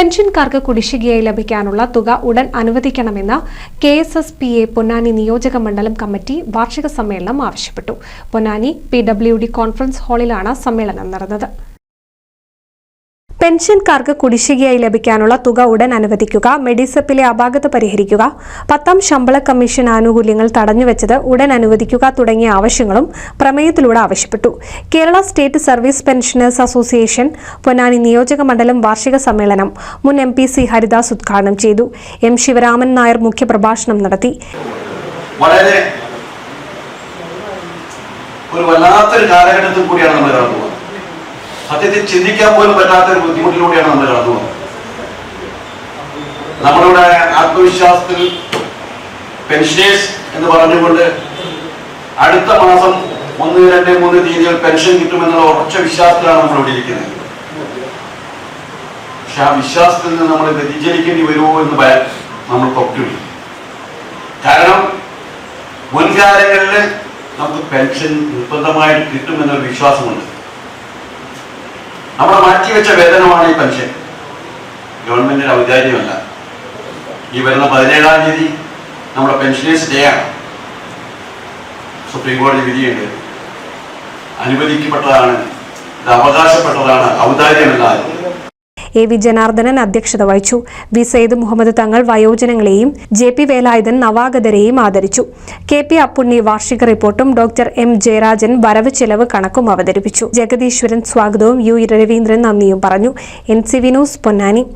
പെൻഷൻകാർക്ക് കുടിശ്ശികയായി ലഭിക്കാനുള്ള തുക ഉടൻ അനുവദിക്കണമെന്ന് K S S P A Ponnani നിയോജക മണ്ഡലം കമ്മിറ്റി വാർഷിക സമ്മേളനം ആവശ്യപ്പെട്ടു. Ponnani P W D conference ഹാളിലാണ് സമ്മേളനം നടന്നത്. പെൻഷൻകാർക്ക് കുടിശ്ശികയായി ലഭിക്കാനുള്ള തുക ഉടൻ അനുവദിക്കുക മെഡിസപ്പിലെ അപാകത പരിഹരിക്കുക പത്താം ശമ്പള കമ്മീഷൻ ആനുകൂല്യങ്ങൾ തടഞ്ഞുവെച്ചത് ഉടൻ അനുവദിക്കുക തുടങ്ങിയ ആവശ്യങ്ങളും പ്രമേയത്തിലൂടെ ആവശ്യപ്പെട്ടു. Kerala state service pensioners association Ponnani നിയോജക മണ്ഡലം വാർഷിക സമ്മേളനം മുൻ എം പി സി ഹരിദാസ് ഉദ്ഘാടനം ചെയ്തു. എം ശിവരാമൻ നായർ മുഖ്യപ്രഭാഷണം നടത്തി. വളരെ ഒരു വല്ലാത്തൊരു കാലഘട്ടത്തിൽ കൂടിയാണ് നമ്മൾ പോകുന്നത്. സത്യത്തിൽ ചിന്തിക്കാൻ പോലും പറ്റാത്ത ഒരു ബുദ്ധിമുട്ടിലൂടെയാണ് നമ്മൾ കടന്നു പോകുന്നത്. നമ്മളുടെ ആത്മവിശ്വാസത്തിൽ പെൻഷനേഴ്സ് എന്ന് പറഞ്ഞുകൊണ്ട് അടുത്ത മാസം ഒന്ന് രണ്ട് മൂന്ന് തീയതികൾ പെൻഷൻ കിട്ടുമെന്നുള്ള ഉറച്ച വിശ്വാസത്തിലാണ് നമ്മൾ ഇവിടെ ഇരിക്കുന്നത്. പക്ഷെ ആ വിശ്വാസത്തിൽ നിന്ന് നമ്മൾ വ്യതിചലിക്കേണ്ടി വരുമോ എന്ന് നമ്മൾ പൊക്കില്ല കാരണം മുൻകാലങ്ങളിൽ നമുക്ക് പെൻഷൻ നിർബന്ധമായിട്ട് കിട്ടുമെന്നൊരു വിശ്വാസമുണ്ട്. നമ്മൾ മാറ്റിവെച്ച വേതനമാണ് ഈ പെൻഷൻ ഗവൺമെന്റിന്റെ ഔദാര്യമല്ല. ഈ വരുന്ന പതിനേഴാം തീയതി നമ്മുടെ പെൻഷനേഴ്സ് ഡേ ആണ്. സുപ്രീം കോടതി വിധിയുണ്ട്. അനുവദിക്കപ്പെട്ടതാണ് ഇത് അവകാശപ്പെട്ടതാണ് ഔദാര്യമല്ല എന്ന്. എ വി ജനാർദ്ദനൻ അധ്യക്ഷത വഹിച്ചു. വി സെയ്ദ് മുഹമ്മദ് തങ്ങൾ വയോജനങ്ങളെയും ജെ പി വേലായുധൻ നവാഗതരെയും ആദരിച്ചു. കെ പി അപ്പുണ്ണി വാർഷിക റിപ്പോർട്ടും ഡോക്ടർ എം. ജയരാജൻ വരവ് ചെലവ് കണക്കും അവതരിപ്പിച്ചു. ജഗദീശ്വരൻ സ്വാഗതവും യു രവീന്ദ്രൻ നന്ദിയും പറഞ്ഞു. N C Vinod Ponnani.